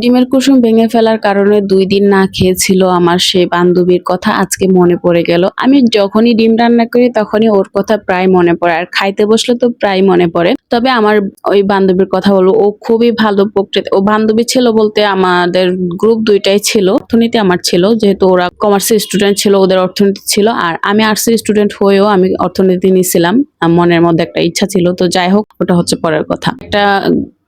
ডিমের কুসুম ভেঙে ফেলার কারণে দুই দিন না খেয়েছিল আমার সেই বান্ধবীর কথা আজকে মনে পড়ে গেল। আমি যখনই ডিম রান্না করি তখনই ওর কথা প্রায় মনে পড়ে আর খাইতে বসলে তো প্রায় মনে পড়ে। তবে আমার ওই বান্ধবীর কথা বলব, ও খুবই ভালো প্রকৃতি, ও বান্ধবী ছিল বলতে আমাদের গ্রুপ দুইটাই ছিল, অর্থনীতি আমার ছিল, যেহেতু ওরা কমার্সের স্টুডেন্ট ছিল, ওদের অর্থনীতি ছিল আর আমি আর্টসের স্টুডেন্ট হয়েও আমি অর্থনীতি নিয়েছিলাম মনের মধ্যে একটা ইচ্ছা ছিল। তো যাই হোক, ওটা হচ্ছে পরের কথা। একটা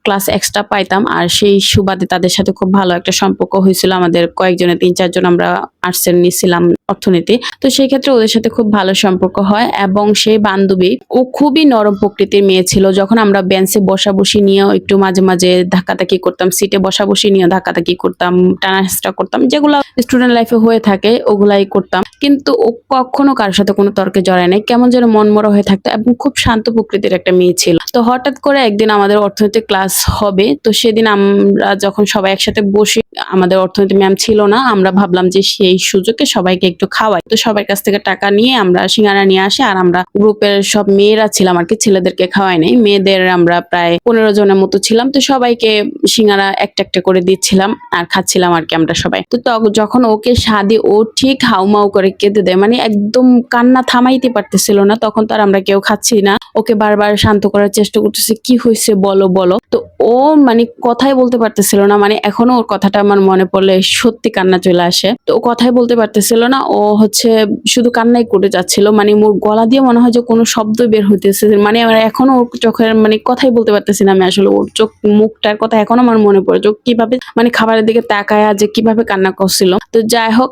ক্লাস এক্সট্রা পাইতাম। আর সেই সুবাদে তাদের সাথে খুব ভালো একটা সম্পর্ক হয়েছিল। আমাদের কয়েকজনের তিন, চারজন আমরা আর্টসের নিয়েছিলাম অর্থনীতি। তো সেই ক্ষেত্রে ওদের সাথে খুব ভালো সম্পর্ক হয় এবং সেই বান্ধবী ও খুবই নরম প্রকৃতির মেয়ে ছিল। যখন আমরা বেঞ্চে বসাবসি নিয়েও একটু মাঝে মাঝে ধাক্কাধাক্কি করতাম সিটে বসাবসি নিয়ে ধাক্কাধাক্কি করতাম, টানা হেঁচড়া করতাম, যেগুলো স্টুডেন্ট লাইফে হয়ে থাকে, ওগুলাই করতাম। কিন্তু ও কখনো কার সাথে কোনো তর্কে জড়ায় নাই। কেমন যেন মনমরা হয়ে থাকতো এবং খুব শান্ত প্রকৃতির একটা মেয়ে ছিল। তো হঠাৎ করে একদিন আমাদের অর্থনৈতিক ক্লাস হবে, তো সেদিন আমরা যখন সবাই একসাথে বসি আমাদের অর্থনীতি ম্যাম ছিল না, আমরা ভাবলাম যে সেই সুযোগে সবাইকে একটু খাওয়াই। তো সবার কাছ থেকে টাকা নিয়ে আমরা সিঙ্গারা নিয়ে আসি, আর আমরা গ্রুপের সব মেয়েরা ছিলাম আর কি, ছেলেদেরকে খাওয়াই নাই। মেয়েদের আমরা প্রায় পনেরো জনের মতো ছিলাম, তো সবাইকে সিঙ্গারা একটা একটা করে দিচ্ছিলাম আর খাচ্ছিলাম আর কি আমরা সবাই। তো যখন ওকে স্বাদে ও ঠিক হাউমাউ করে কেঁদে দেয় মানে একদম কান্না থামাইতে পারতেছিল না, তখন তো আর আমরা কেউ খাচ্ছি না। ওকে বারবার শান্ত করার চেষ্টা করতেছে, কি হয়েছে বলো বলো? তো ও মানে কথাই বলতে পারতেছিল না মানে এখনও ওর কথাটা আমার মনে পড়লে সত্যি কান্না চলে আসে। তো ও কথাই বলতে পারতেছিল না, ও হচ্ছে শুধু কান্নাই করে যাচ্ছিল মানে মোর গলা দিয়ে মনে হয় যে কোনো শব্দ বের হইতেছে মানে আমার এখনও ওর চোখের মানে কথাই বলতে পারতেছি না আমি আসলে, ওর চোখ মুখটার কথা এখনও আমার মনে পড়ে চোখ কীভাবে মানে খাবারের দিকে তাকায় যে কীভাবে কান্না করছিল। তো যাই হোক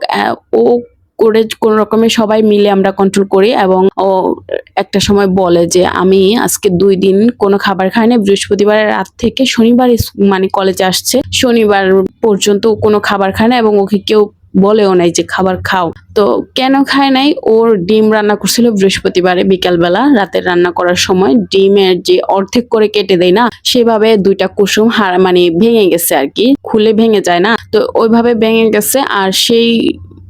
ও করে কোন রকমে সবাই মিলে আমরা কন্ট্রোল করি এবং ও একটা সময় বলে যে, আমি আজকে দুই দিন কোনো খাবার খাই না বৃহস্পতিবারের রাত থেকে শনিবার মানে কলেজে আসছে। শনিবার পর্যন্ত কোনো খাবার খায় না এবং ওকে কেউ বলেও নাই যে, খাবার খাও। তো কেন খায় নাই? ওর ডিম রান্না করছিল বৃহস্পতিবারে বিকালবেলা রাতের রান্না করার সময়। ডিমের যে অর্ধেক করে কেটে দেয় না, সেভাবে দুইটা কুসুম হার মানে ভেঙে গেছে আর কি, খুলে ভেঙে যায় না। তো ওইভাবে ভেঙে গেছে আর সেই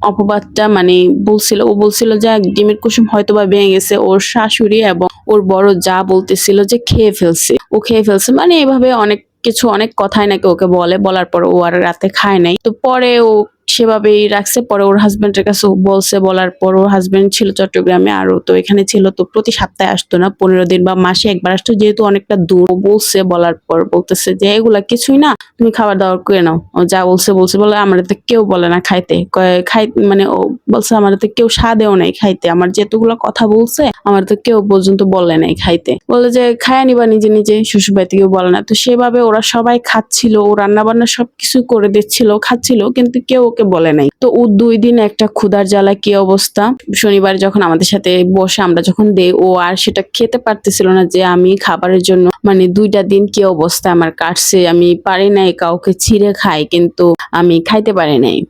অপবাদটা মানে বলছিল, ও বলছিল যে ডিমের কুসুম হয়তো বা ভেঙে গেছে, ওর শাশুড়ি এবং ওর বড় যা বলতেছিল যে খেয়ে ফেলছে। ও খেয়ে ফেলছে মানে এভাবে অনেক কিছু, অনেক কথাই নাকি ওকে বলে, বলার পর ও আর রাতে খায় নাই। তো পরে ও সেভাবেই রাখছে। পরে ওর হাজবেন্ডের কাছে বলছে, বলার পর ওর হাজবেন্ড ছিল চট্টগ্রামে আর তো এখানে ছিল তো প্রতি সপ্তাহে আসতো না, পনেরো দিন বা মাসে একবার আসতো। যেহেতু অনেকটা দূর বলছে, বলার পর বলতেছে যে, এগুলা কিছুই না, তুমি খাবার দাবার করে নাও। ও যা বলছে বলছে, বলে আমার তো কেউ বলে না খাইতে। খাই মানে ও বলছে আমার তো কেউ স্বাদেও নাই খাইতে। আমার যেতগুলো কথা বলছে আমার তো কেউ পর্যন্ত বলে নাই খাইতে। বলে যে, খায় নিবা নিজে নিজে শ্বশুর বাড়িতে কেউ বলে না। তো সেভাবে ওরা সবাই খাচ্ছিল, ও রান্না বান্না সবকিছু করে দিচ্ছিল, খাচ্ছিল, কিন্তু কেউ ওকে বলে নাই। তো ও দুই দিন একটা ক্ষুধার জ্বালা কি অবস্থা? শনিবার যখন আমাদের সাথে বসে আমরা যখন দেই, ও আর সেটা খেতে পারতেছিল না যে আমি খাবারের জন্য মানে দুইটা দিন কি অবস্থা আমার কাটছে, আমি পারি নাই, কাউকে ছিঁড়ে খাই, কিন্তু আমি খাইতে পারি নাই।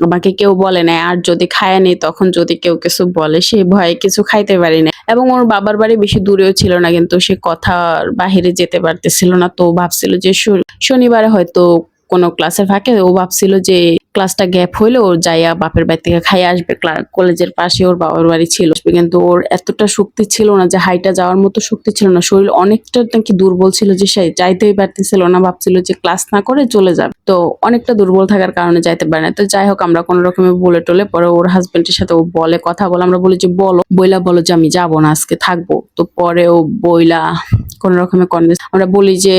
আমাকে কেউ বলে নাই, আর যদি খায় নেই, তখন যদি কেউ কিছু বলে, সে ভয়ে কিছু খাইতে পারি না এবং ওর বাবার বাড়ি বেশি দূরেও ছিল না, কিন্তু সে কথার বাহিরে যেতে পারতেছিল না, তো ভাবছিল যে শনি- শনিবারে হয়তো কোনো ক্লাসের ফাঁকে ও ভাবছিল যে ক্লাসটা গ্যাপ হইলে ওর যাইয়া বাপের বাড়ি থেকে খাইয়ে আসবে। ক্লা- কলেজের পাশে ওর বাবার বাড়ি ছিল। কিন্তু ওর এতটা শক্তি ছিল না যে হাইটা যাওয়ার মতো শক্তি ছিল না। শরীর অনেকটা নাকি দুর্বল ছিল যে সে যাইতেই পারতেছিল না, ভাবছিল যে ক্লাস না করে চলে যাবে। তো অনেকটা দুর্বল থাকার কারণে যাইতে পারে না। তো যাই হোক, আমরা কোনো রকমে বলে টলে পরে ওর হাজবেন্ডের সাথে ও বলে কথা বলে। আমরা বলি যে, বলো, বইলা বলো যে আমি যাব না, আজকে থাকব। তো পরে ও বইলা কোন রকমের কনভিন্স আমরা বলি যে,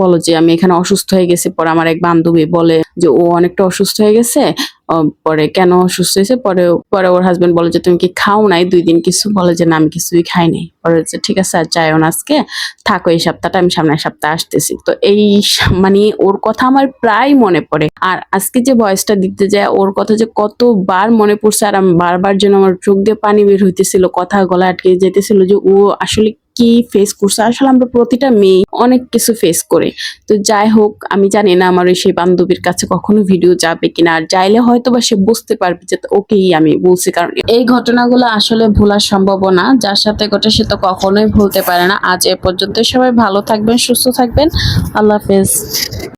বলো যে আমি এখানে অসুস্থ হয়ে গেছি, পরে আমার এক বান্ধবী বলে যে, ও অনেকটা অসুস্থ হয়ে গেছে পরে কেন অসুস্থ হয়েছে? পরে পরে ওর হাজবেন্ড বলে যে, তুমি কি খাও নাই দুই দিন কিছু? বলে যে, না, আমি কিছুই খাই নাই। পরে যে, ঠিক আছে, আর যাইও না আজকে, থাকো এই সপ্তাহটা, আমি সামনের সপ্তাহে আসতেছি। তো এই মানে ওর কথা আমার প্রায় মনে পড়ে। আর আজকে যে ভয়েসটা দিতে যায়, ওর কথা যে কতবার মনে পড়ছে, আর আমি বারবার যেন আমার চোখ দিয়ে পানি বের হইতেছিল, কথা গলা আটকে যেতেছিল যে, ও আসলে কি ফেস করছে? আসলে আমরা প্রতিটা মেয়ে অনেক কিছু ফেস করে। তো যাই হোক, আমি জানি না আমার ওই সেই বান্ধবীর কাছে কখনো ভিডিও যাবে কিনা। আর যাইলে হয়তো বা সে বুঝতে পারবে যে ওকেই আমি বলছি। কারণ এই ঘটনাগুলো আসলে ভোলার সম্ভব না যার সাথে ঘটে সে তো কখনোই ভুলতে পারে না। আজ এ পর্যন্ত সবাই ভালো থাকবেন, সুস্থ থাকবেন। আল্লাহ হাফেজ।